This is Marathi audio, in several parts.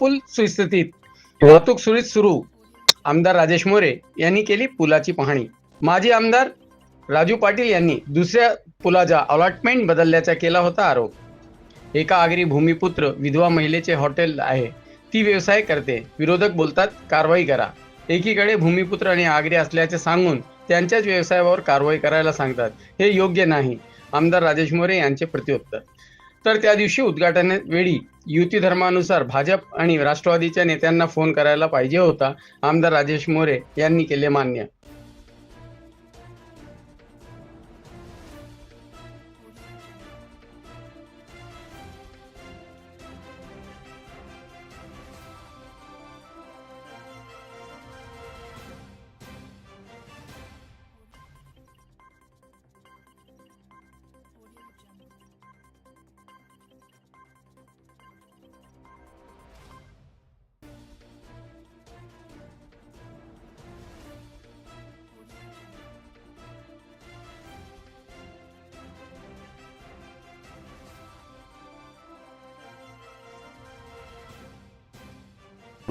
पूल सुस्थितीत. वाहतूक सुरळीत सुरू. आमदार राजेश मोरे यांनी केली पुलाची पाहणी. माजी आमदार राजू पाटील यांनी दुसऱ्या पुलाचा अलॉटमेंट बदलल्याचा केला होता आरोप. एका आगरी भूमिपुत्र विधवा महिलेचे हॉटेल आहे. ती व्यवसाय करते. विरोधक बोलतात कारवाई करा. एकीकडे भूमिपुत्र आणि आगरी असल्याचे सांगून त्यांच्याच व्यवसायावर कारवाई करायला सांगतात. हे योग्य नाही आमदार राजेश मोरे यांचे प्रत्युत्तर तर त्या दिवशी उद्घाटनावेळी युती धर्मानुसार भाजप आणि राष्ट्रवादीच्या नेत्यांना फोन करायला पाहिजे होता. आमदार राजेश मोरे यांनी केले मान्य.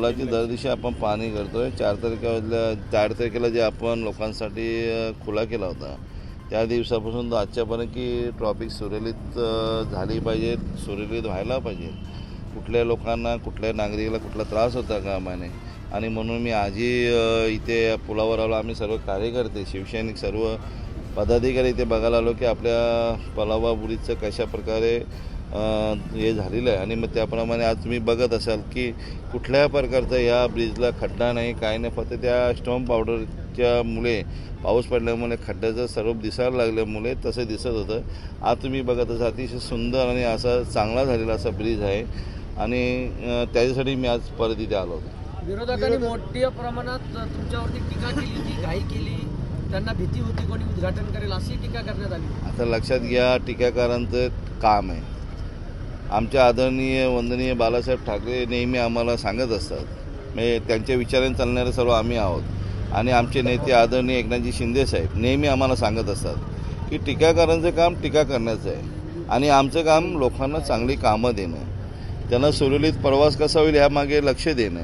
फुलाची दर दिवशी आपण पाहणी करतोय. चार तारखेला चार तारखेला जे आपण लोकांसाठी खुला केला होता त्या दिवसापासून तर आजच्यापर्यंत की ट्रॉफिक सुरळीत झाली पाहिजे सुरळीत व्हायला पाहिजे. कुठल्या लोकांना कुठल्या नागरिकाला कुठला त्रास होता कामाने? आणि म्हणून मी आजही इथे पुलावर आलो आम्ही सर्व कार्यकर्ते शिवसैनिक सर्व पदाधिकारी इथे बघायला आलो की आपल्या पुलावा बुडीचं कशा प्रकारे हे झालेलं आहे. आणि मग त्याप्रमाणे आज तुम्ही बघत असाल की कुठल्या प्रकारचा या ब्रिजला खड्डा नाही काय नाही फक्त त्या स्टॉम पावडरच्या मुळे पाऊस पडल्यामुळे खड्ड्याचं स्वरूप दिसायला लागल्यामुळे तसं दिसत होतं. आज तुम्ही बघत असाल अतिशय सुंदर आणि असा चांगला झालेला असा ब्रिज आहे. आणि त्याच्यासाठी मी आज परत इथे आलो होतो. विरोधकांनी मोठ्या प्रमाणात तुमच्यावरती टीका केली ती घाई केली. त्यांना भीती होती कोणी उद्घाटन करेल अशी टीका करण्यात आली. आता लक्षात घ्या टीकाकारांचं काम आहे. आमच्या आदरणीय वंदनीय बाळासाहेब ठाकरे नेहमी आम्हाला सांगत असतात. म्हणजे त्यांच्या विचाराने चालणारे सर्व आम्ही आहोत. आणि आमचे नेते आदरणीय एकनाथजी शिंदे साहेब नेहमी आम्हाला सांगत असतात की टीकाकारांचं काम टीका करण्याचं आहे. आणि आमचं काम लोकांना चांगली कामं देणं. त्यांना सुरळीत प्रवास कसा होईल ह्यामागे लक्ष देणं.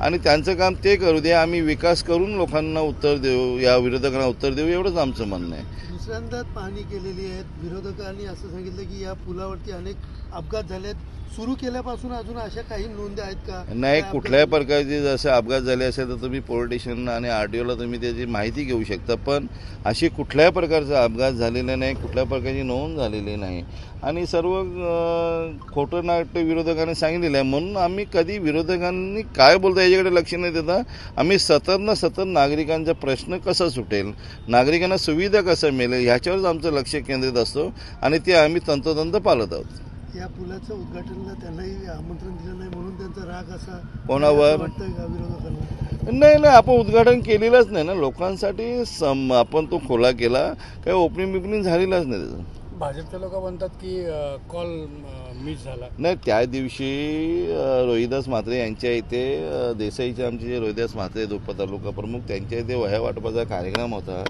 आणि त्यांचं काम ते करू दे आम्ही विकास करून लोकांना उत्तर देऊ या विरोधकांना उत्तर देऊ एवढंच आमचं म्हणणं आहे. दुसऱ्यांदा पाहणी केलेली आहे विरोधकांनी असं सांगितलं की या पुलावरती अनेक अपघात झाले आहेत सुरू केल्यापासून अजून अशा काही नोंदी आहेत का? नाही कुठल्याही प्रकारचे जसे अपघात झाले असेल तर तुम्ही पोलीस स्टेशन आणि आर टी ओला तुम्ही त्याची माहिती घेऊ शकता. पण अशी कुठल्याही प्रकारचा अपघात झालेला नाही कुठल्या प्रकारची नोंद झालेली नाही. आणि सर्व खोटं नाट्य विरोधकांनी सांगितलेलं आहे. म्हणून आम्ही कधी विरोधकांनी काय बोलतो याच्याकडे लक्ष न देता. आम्ही सतत ना सतत नागरिकांचा प्रश्न कसा सुटेल? नागरिकांना सुविधा कसं मिळेल? ह्याच्यावरच आमचं लक्ष केंद्रित असतो आणि ते आम्ही तंतोतंत पाळत आहोत. या पुलाचं उद्घाटनला त्यांनाही आमंत्रण दिलं नाही म्हणून त्यांचा राग असा कोणावर? नाही नाही आपण उद्घाटन केलेलंच नाही ना. लोकांसाठी सम आपण तो खोला केला. काही ओपनिंग बिपनिंग झालेलाच नाही त्याचं. भाजपचे लोक म्हणतात की कॉल नाही त्या दिवशी रोहिदास म्हात्रे यांच्या इथे देसाईचे आमचे जे रोहिदास म्हात्रे दुप्पा तालुका प्रमुख त्यांच्या इथे वह्या वाटपाचा कार्यक्रम होता.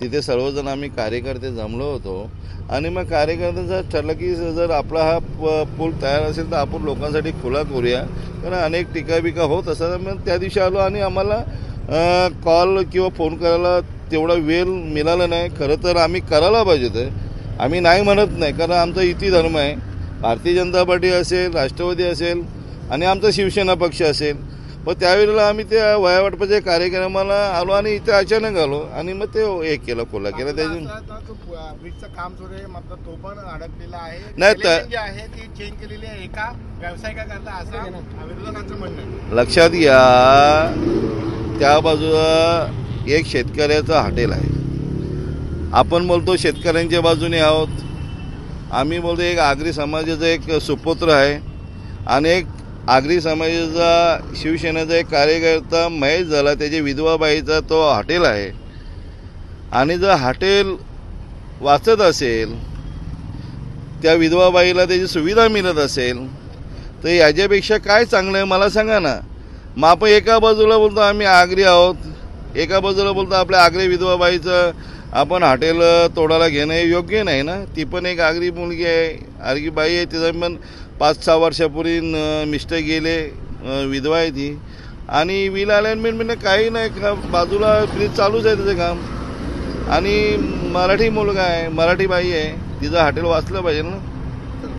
तिथे सर्वजण आम्ही कार्यकर्ते जमलो होतो. आणि मग कार्यकर्त्यांचं ठरलं की जर आपला हा प- पूल तयार असेल तर आपण लोकांसाठी खुला करूया. कारण अनेक टीका बिका होत असतात. मग त्या दिवशी आलो आणि आम्हाला कॉल किंवा फोन करायला तेवढा वेळ मिळाला नाही. खरं तर आम्ही करायला पाहिजे ते आम्ही नाही म्हणत नाही कारण आमचा इति धर्म आहे. भारतीय जनता पार्टी असेल राष्ट्रवादी असेल आणि आमचा शिवसेना पक्ष असेल. पण त्यावेळेला आम्ही त्या वयावाटपाच्या कार्यक्रमाला आलो आणि इथे अचानक आलो आणि मग ते हे केलं खोला केला. त्याच्या ब्रिजचं काम सुरू आहे मात्र तो पण अडकलेला आहे. नाही लक्षात घ्या त्या बाजूला एक शेतकऱ्याचं हॉटेल आहे. आपण बोलतो शेतकऱ्यांच्या बाजूने आहोत. आम्ही बोलतो एक आगरी समाजाचा एक सुपुत्र आहे आणि एक आगरी समाजाचा शिवसेनेचा एक कार्यकर्ता महेश झाला त्याची विधवाबाईचा तो हॉटेल आहे. आणि जर हॉटेल वाचत असेल त्या विधवाबाईला त्याची सुविधा मिळत असेल तर याच्यापेक्षा काय चांगलं आहे मला सांगा ना. मग आपण एका बाजूला बोलतो आम्ही आगरी आहोत. एका बाजूला बोलतो आपल्या आगरी विधवाबाईचं आपण हॉटेल तोडायला घेणं हे योग्य नाही ना? ती पण एक आगरी मुलगी आहे आगरी बाई आहे तिचा पण पाच सहा वर्षापूर्वी मिस्टर गेले विधवा आहे ती. आणि विल अलाइनमेंट म्हणजे काही नाही का बाजूला ब्रिज चालूच आहे तिचं काम. आणि मराठी मुलगा आहे मराठी बाई आहे तिचं हॉटेल वाचलं पाहिजे ना?